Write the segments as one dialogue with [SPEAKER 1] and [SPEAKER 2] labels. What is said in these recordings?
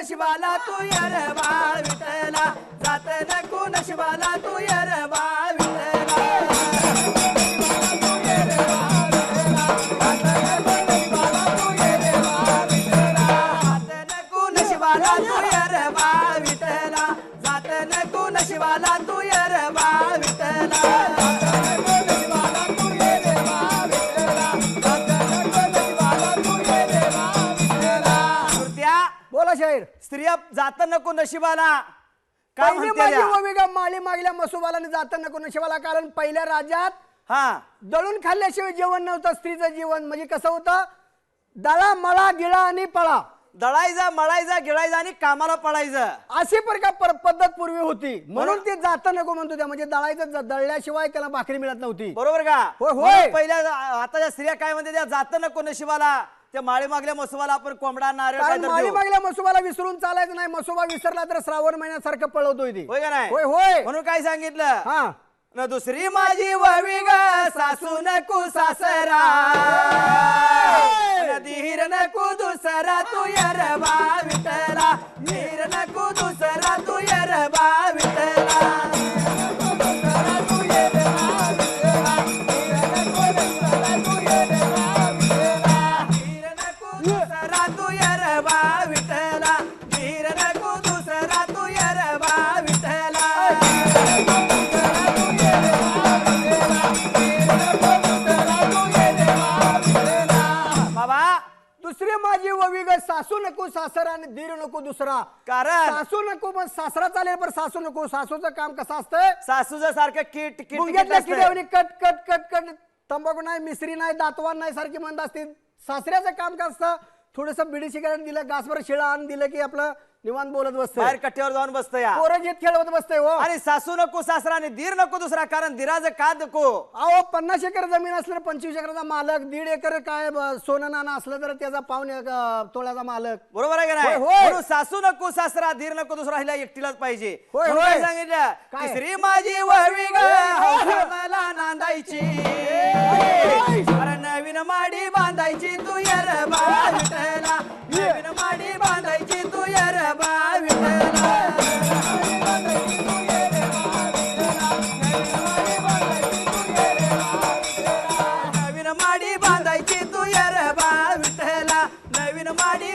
[SPEAKER 1] नशिबाला तू year बाळ विठला जात नको नशिबाला तू year बाळ जात नको नशिबाला तू यर बाळ विठला जात नको नशिबाला तू यर बाळ स्त्रिया जात नको नशिबाला. काय
[SPEAKER 2] पहिली
[SPEAKER 1] म्हणते
[SPEAKER 2] माझी
[SPEAKER 1] त्या?
[SPEAKER 2] ओविगा माळी मागल्या मसुबाला जात नको नशिबाला कारण पहिल्या राज्यात
[SPEAKER 1] हा.
[SPEAKER 2] दळून खाल्ल्याशिवाय जेवण नव्हतं स्त्रीचं जीवन. म्हणजे कसं होतं? दळा मळा गिळा आणि पळा.
[SPEAKER 1] दळायचा मळायचा गिळायचा आणि कामाला पळायचं.
[SPEAKER 2] अशी प्रकार पर- पद्धत पूर्वी होती. म्हणून ते जात नको म्हणतो त्या म्हणजे दळायचं ज- दळल्याशिवाय त्याला भाकरी मिळत नव्हती.
[SPEAKER 1] बरोबर का?
[SPEAKER 2] होय, होय.
[SPEAKER 1] म्हणून पहिल्या आताच्या स्त्रिया काय म्हणते त्या? जात नको नशिबाला. त्या माळी मागल्या मसुबाला आपण कोंबडा नारळ काय
[SPEAKER 2] कारण
[SPEAKER 1] तर
[SPEAKER 2] माळी
[SPEAKER 1] देऊ.
[SPEAKER 2] मागल्या मसुबाला विसरून चालायचं नाही. मसुबा विसरला तर श्रावण महिन्यासारखं पळवतोय ती.
[SPEAKER 1] होय का नाही?
[SPEAKER 2] होय होय.
[SPEAKER 1] म्हणून काय सांगितलं?
[SPEAKER 2] हा.
[SPEAKER 1] न दुसरी माझी ववी ग सासू नको सासरा. न धीर नको दुसरा तू यर विठला धीर नको दुसरा तू यर
[SPEAKER 2] सासू नको सासरा आणि धीर नको दुसरा.
[SPEAKER 1] कारण
[SPEAKER 2] सासू नको पण सासरा चालेल पण सासू नको सासूचं काम कसं असतं?
[SPEAKER 1] सासूचं सारखं किट किट किट
[SPEAKER 2] मुंग्यातल्या
[SPEAKER 1] असतंय.
[SPEAKER 2] किड्यावनी कट कट कट कट. तंबाखू नाही मिसरी नाही दातवान नाही सारखी म्हणत असतील सासऱ्याचं काम काय असतं? थोडस बिडी सिगारेट दिलं गासभर शिळा आणून दिलं की आपलं निवांत बोलत बसतं
[SPEAKER 1] बाहेर कट्ट्यावर जाऊन बसतं या.
[SPEAKER 2] पोरं खेळवत बसतंय हो.
[SPEAKER 1] आणि सासू नको सासरा आणि दीर नको दुसरा कारण दिराचं का नको?
[SPEAKER 2] अहो पन्नास एकर जमीन असलं पंचवीस एकरचा मालक दीड एकर काय ब- सोनं नाणं असलं तर त्याचा पावणे अं, तोळ्याचा मालक.
[SPEAKER 1] बरोबर आहे का नाही?
[SPEAKER 2] होय, होय.
[SPEAKER 1] म्हणून सासू नको सासरा धीर नको दुसरा हिला एकटीलाच पाहिजे.
[SPEAKER 2] होय,
[SPEAKER 1] म्हणून
[SPEAKER 2] होय.
[SPEAKER 1] काय सांगितलं?
[SPEAKER 2] काय?
[SPEAKER 1] तिसरी माझी ग हौसा मला नांदायची. अरे नवीन माडी बांधायची तू यर नवीन माडी बांधायची विठला नवीन माडी बांधायची तू यर बा विठला नवीन माडी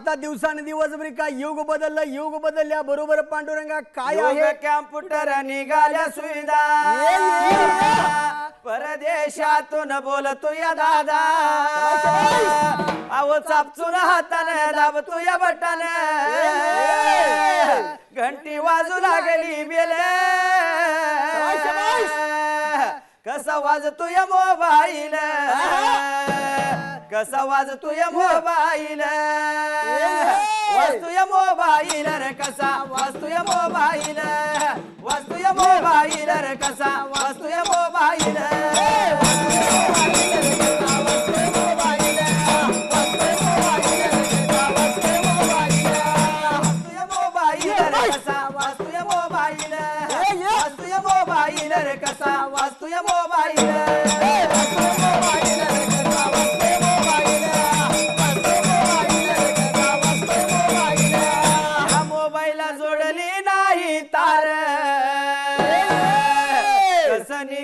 [SPEAKER 2] आता दिवसाने दिवस बरी काय युग बदललं युग बदलल्या बरोबर पांडुरंगा काय आहे?
[SPEAKER 1] कॅम्प्युटर निघाल्या सुविधा. परदेशातून बोलतो या दादा. अहो चापचून हाताने दाबतो या बटन. घंटी वाजू लागली बेल. कसा वाजतोय मोबाईल. कसा वाजतोय मोबाईल वाजतोय मोबाईल रे कसा वाजतो या मोबाईल रे कसा मोबाईल रे कसा वाजतोय मोबाईल मोबाईल रे कसा या मोबाईल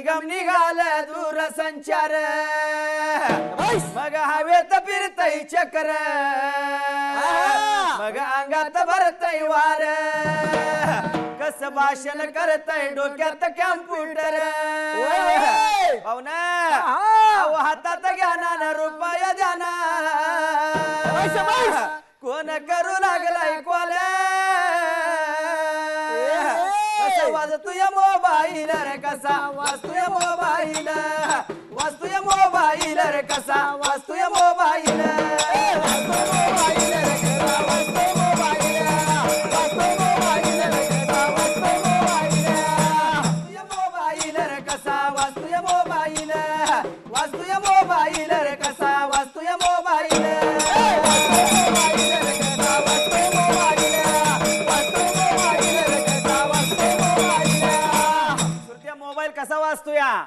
[SPEAKER 1] निगम निघाल दूरसंचार मग हवेत फिरतय चक्र. मग अंगात भरतय वार. कस भाषण करतय डोक्यात कॅम्प्युटर. अहो, हातात ज्ञानान रुपया द्याना कोण करू लागलाय कोल्या कसा मोबाईल रे कसा? वाजतोय मोबाईल वाजतोय मोबाईल रे कसा? वाजतोय मोबाईल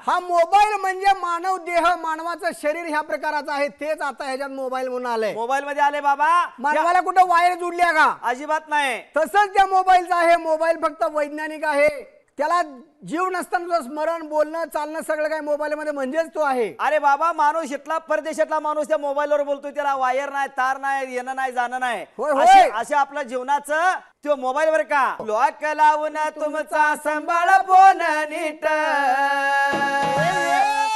[SPEAKER 2] हा मोबाईल म्हणजे मानव देह मानवाचं शरीर ह्या प्रकाराचं आहे. तेच आता ह्याच्यात मोबाईल म्हणून आलंय.
[SPEAKER 1] मोबाईल मध्ये आले बाबा.
[SPEAKER 2] मानवाला कुठं वायर जुडल्या का?
[SPEAKER 1] अजिबात नाही.
[SPEAKER 2] तसंच त्या मोबाईलचं आहे. मोबाईल फक्त वैज्ञानिक आहे. त्याला जीव नसताना स्मरण बोलणं चालणं सगळं काही मोबाईल मध्ये म्हणजेच तो आहे.
[SPEAKER 1] अरे बाबा माणूस इथला परदेशातला माणूस त्या मोबाईलवर बोलतोय त्याला वायर नाही तार नाही येणं नाही जाणं नाही.
[SPEAKER 2] होय, होय.
[SPEAKER 1] असे असे आपल्या जीवनाचं तो मोबाईल वर का? लॉक लावून तुमचा सांभाळ फोन नीट.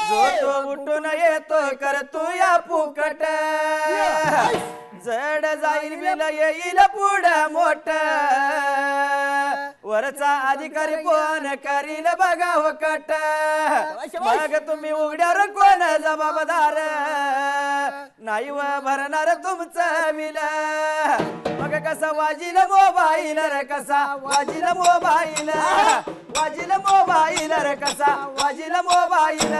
[SPEAKER 1] जो तो उठून येतो करतो या फुकट. जड जाईल बिल येईल पुढ मोठ. वरचा अधिकारी कोण करील बघाव कट मग तुम्ही उघड्यावर कोण जबाबदार? नाही व भरणार तुमचं बिल मग कसा वाजील मोबाईल रे कसा? वाजील मोबाईल. वाजील मोबाईल रे कसा? वाजील मोबाईल.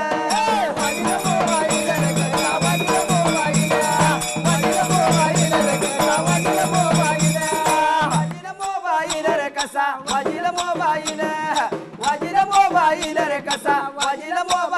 [SPEAKER 1] वाजील मोबाईल वाजील